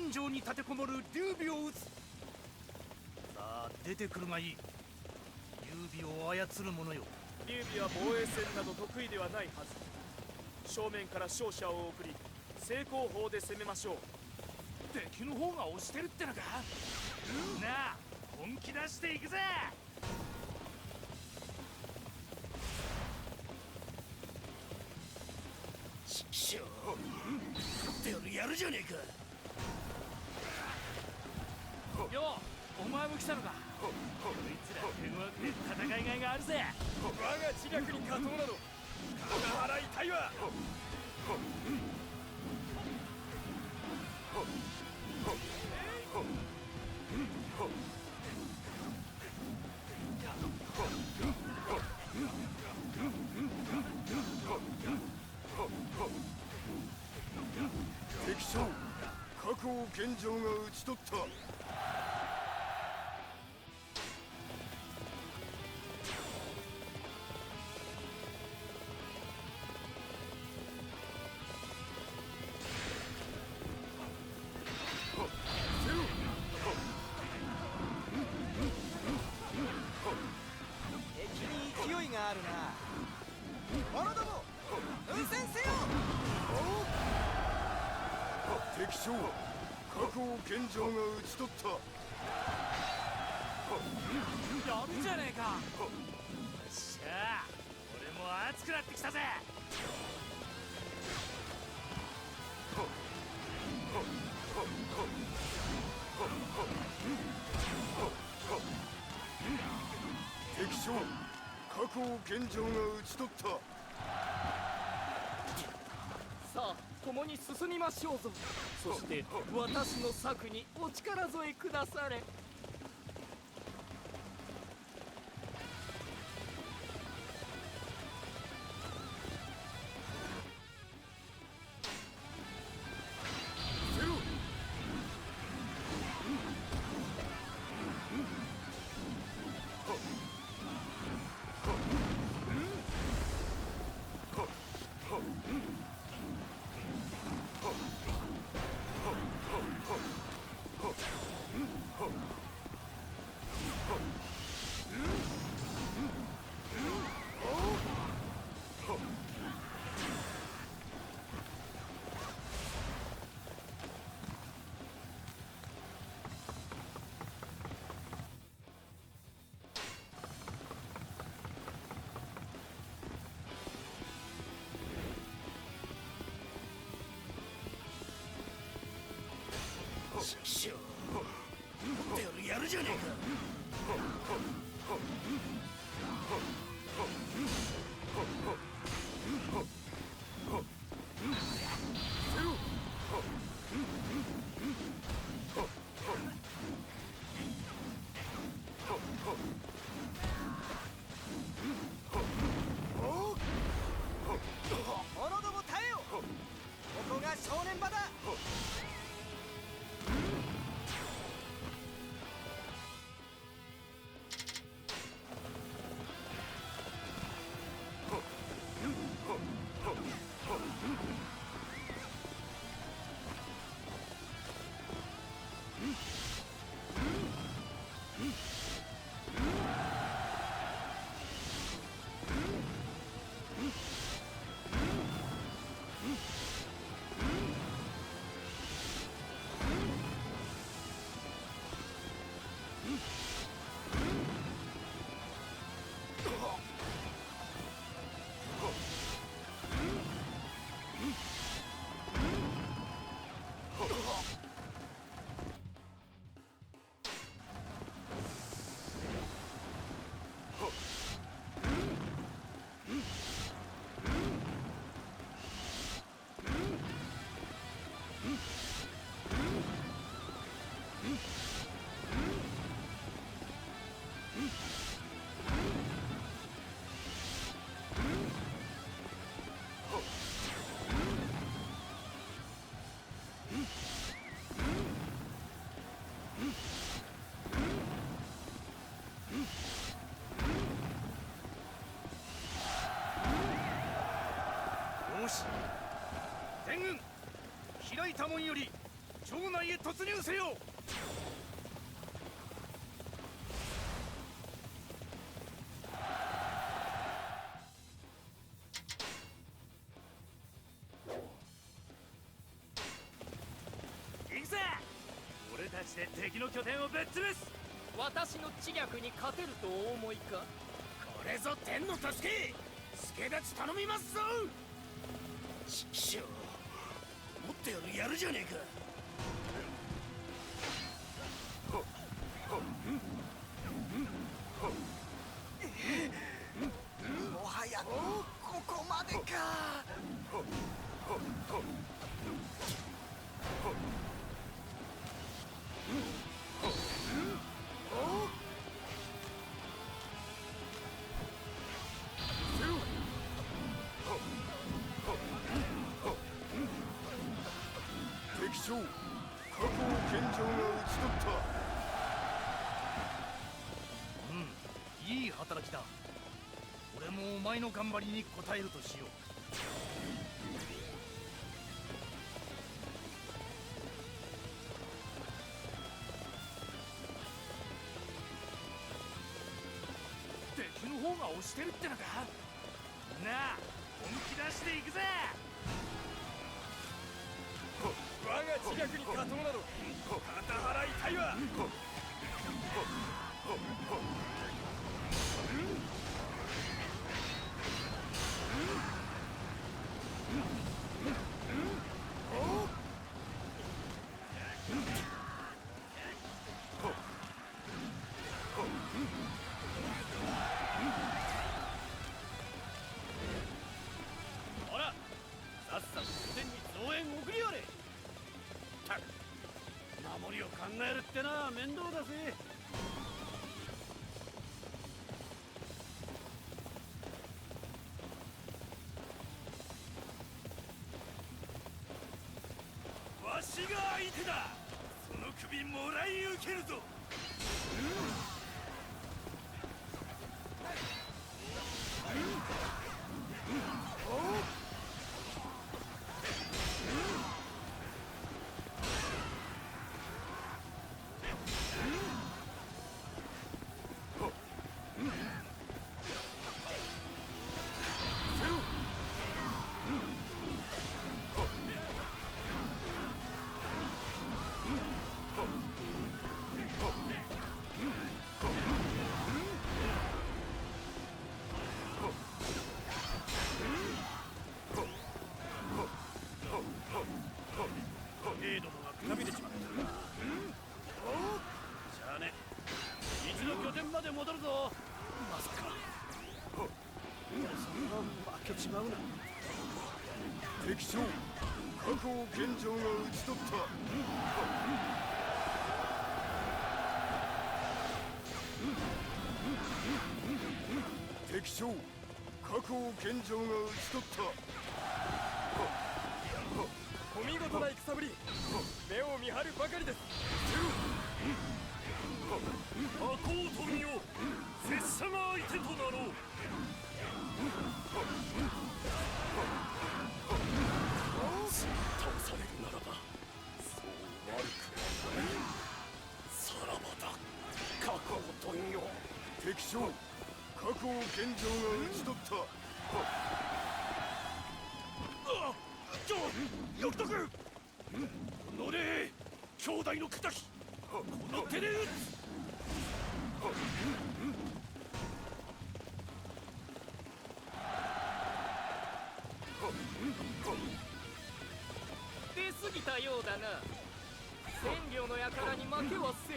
三条に立てこもる劉備を討つ。さあ出てくるがいい。劉備を操る者よ。劉備は防衛戦など得意ではないはず。正面から勝者を送り正攻法で攻めましょう。敵の方が押してるってのか？なあ本気出していくぜ。ちくしょうやるじゃねえかよお前も来たのか。こいつら手強くて戦いがいがあるぜ。我が知略に加藤など体払いたいわ。敵将確保現状が討ち取った。があるな。者ども。せよ。敵将確保現状が討ち取った。やるじゃねえか。よっしゃ。俺も熱くなってきたぜ。敵将過去を現状が討ち取った。さあ共に進みましょうぞ。そして私の策にお力添えくだされ。やるじゃねえか。し。天軍開いた門より城内へ突入せよ。行くぜ。俺たちで敵の拠点をぶっ潰す。私の知略に勝てるとお思いか？これぞ天の助け。助立ち頼みますぞちくしょうもっとよりやるじゃねえか。もはやここまでかうんいい働きだ。俺もお前の頑張りに応えるとしよう。敵の方が押してるってのか？なあ本気出していくぜ。我が知略に勝とうなど肩払いたいわ。を考えるってのは面倒だぜ。わしが相手だ。その首もらい受けるぞ。敵将加工健丈が討ち取った。敵将加工健丈が討ち取った。お見事な戦ぶり。目を見張るばかりです。赤を富よ拙者が相手となろう。されるならばそう悪くはないさらばだ過去を富よ。敵将加工健丈が討ち取った。あちょよくとく乗れ兄弟の仇この手で撃つ出過ぎたようだな。千両の輩に負けはせん。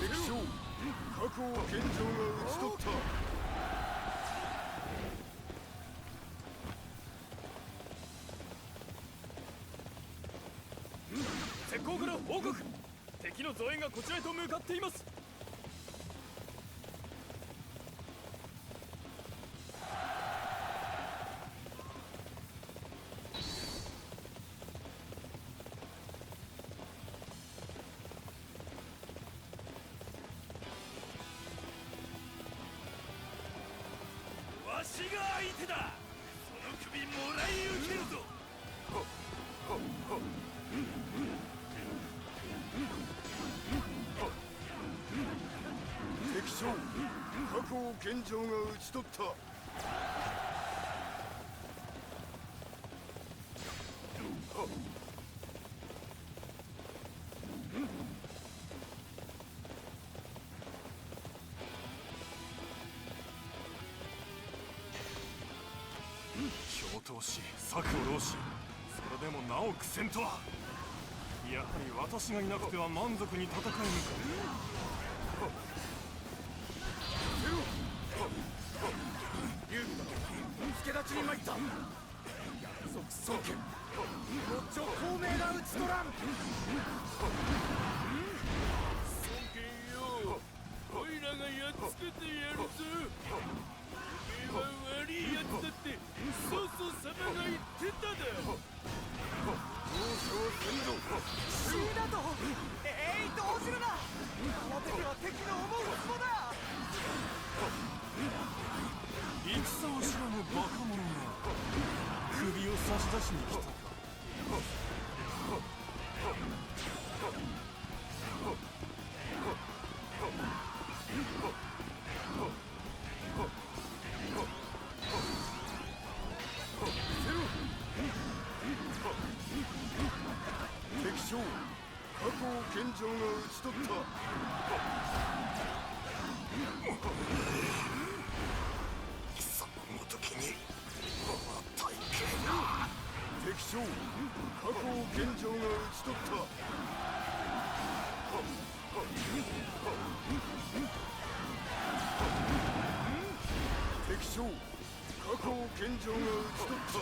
敵将加工健丈が討ち取った。絶好から報告。敵の増援がこちらへと向かっています私が相手だ。その首もらい受けるぞ。敵将加工健丈が討ち取った。共闘し策を浪しそれでもなお苦戦とは。やはり私がいなくては満足に戦えぬか。助立ちに参った。即総家ごっ孔明が討ち取らん。戦を知らぬバカ者が首を差し出しに来たか。敵将加工健丈が討ち取った。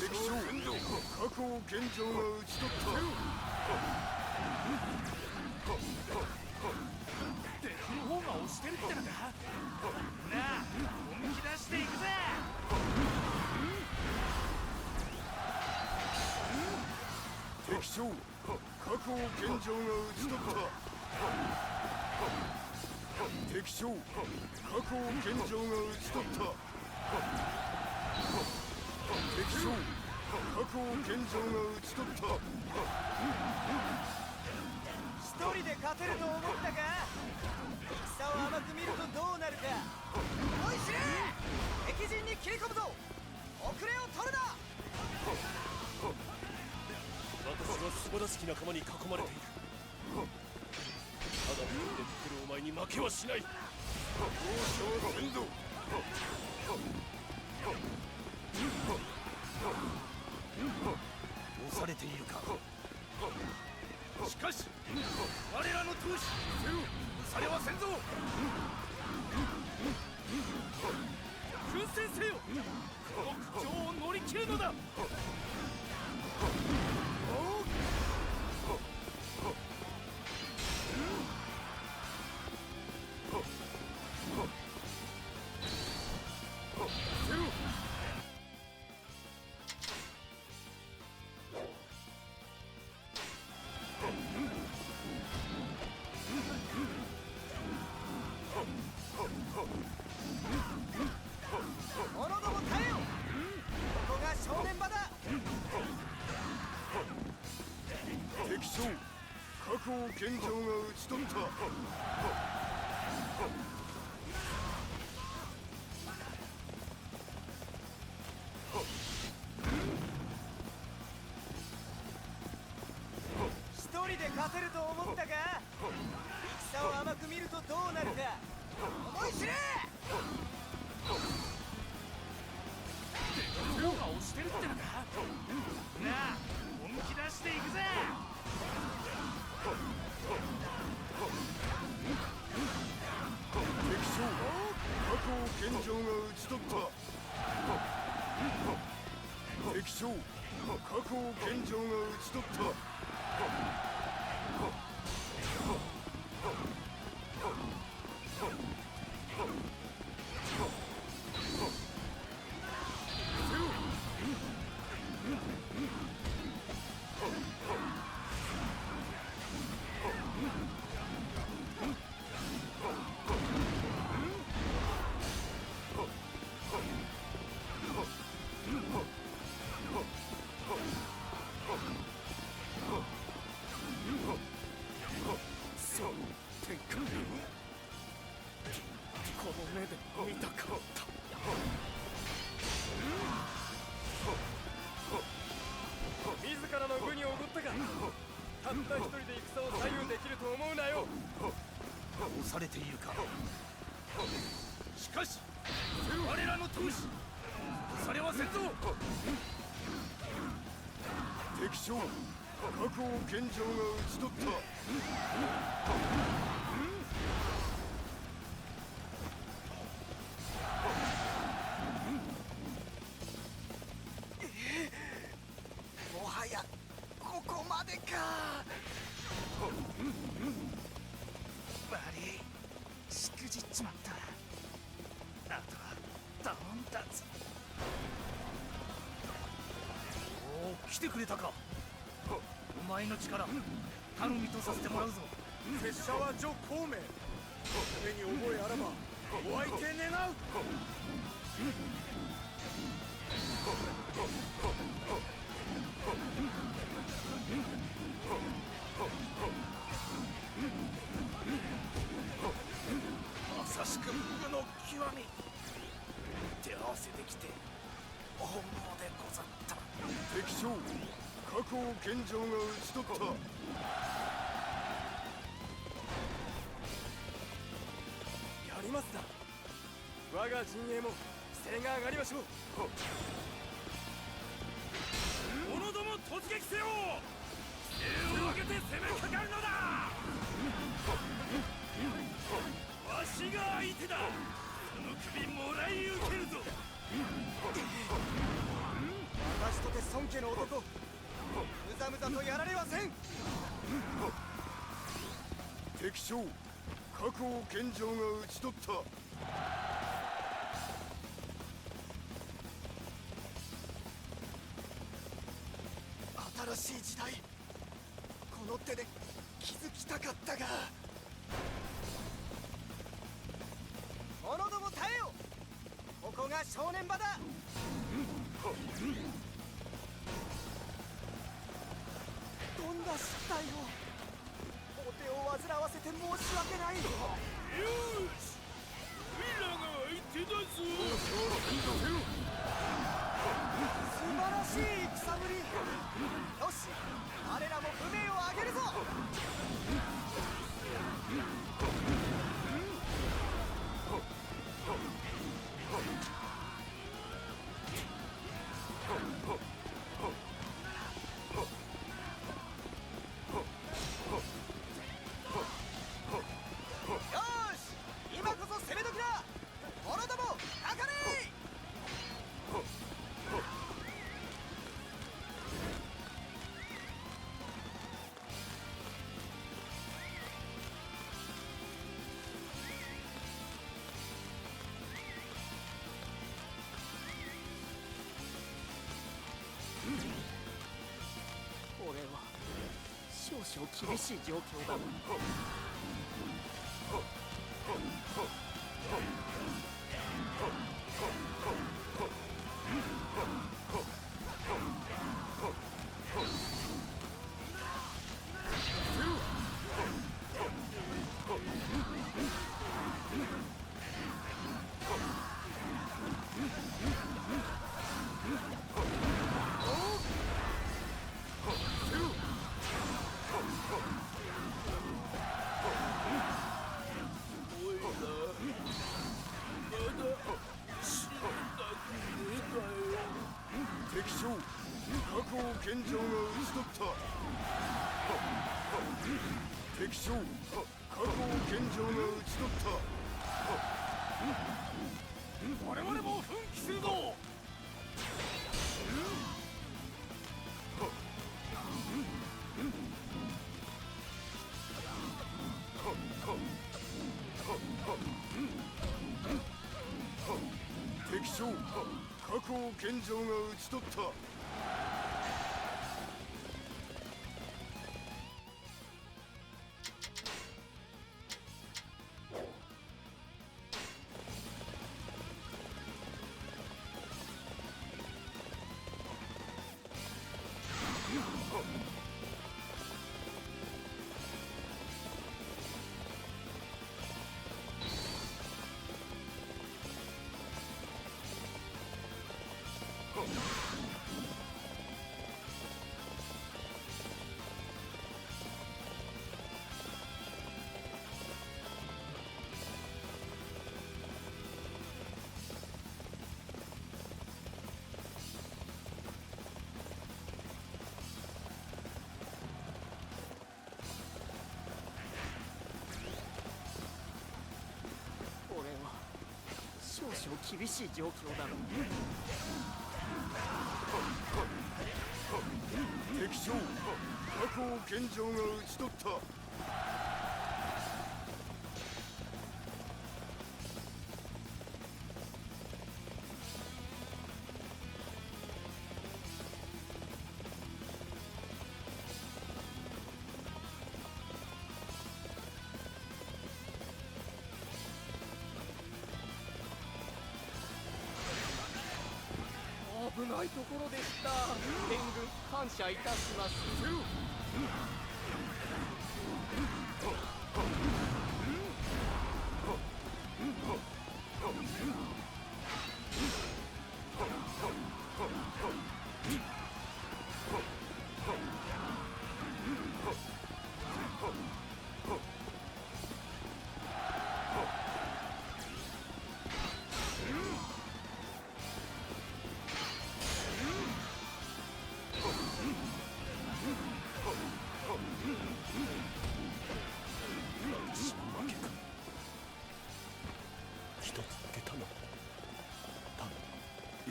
敵将加工健丈が討ち取った敵の方が押してるってのかなあ本気出していくぜ敵将加工健丈が討ち取った。敵将加工健丈が討ち取った。敵将加工健丈が討ち取った。一人で勝てると思った。か戦を甘く見るとどうなるかおい司令敵陣に切り込むぞ遅れを取るな私は素晴らしき仲間に囲まれている。ただ一人で来るお前に負けはしない。交渉せんぞ押されているか。しかし我らの闘志されはせんぞ。奮戦せよ。この苦境を乗り切るのだ。加工健丈が討ち取った一人で勝てると思ったか戦を甘く見るとどうなるか思い知れ方が押してるってのかなあ本気出していくぜ敵将加工健丈が討ち取った敵将加藤健丈が討ち取った。たった一人で戦を左右できると思うなよ。押されているか。しかし我らの闘志それはせんぞ敵将確保健丈が討ち取った拙者は女孔明それに覚えあらばお相手願うまさしく無の極み手合わせてきて本望でござった敵将確保健丈が討ち取った。ますな我が陣営も規制が上がりましょう。者ども突撃せよ。手を挙げて攻めかかるのだ。わしが相手だ。その首もらい受けるぞ。私とて孫家の男。むざむざとやられはせん。敵将確保健丈が討ち取った。新しい時代。この手で気づきたかったが。者ども耐えよ。ここが正念場だ。どんな失態を少々厳しい状況だ。確保健丈が討ち取った敵将確保健丈が討ち取った我々も奮起するぞ敵将確保健丈が討ち取った。少々厳しい状況だろ敵将過去を現状が討ち取った。ないところでした。援軍感謝いたします。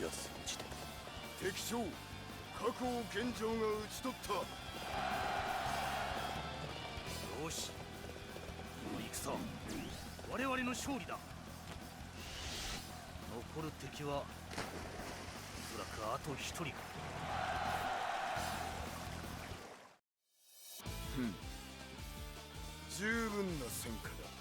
安うちで敵将確保健丈が討ち取った。よしこの戦我々の勝利だ。残る敵はおそらくあと一人。か十分な戦果だ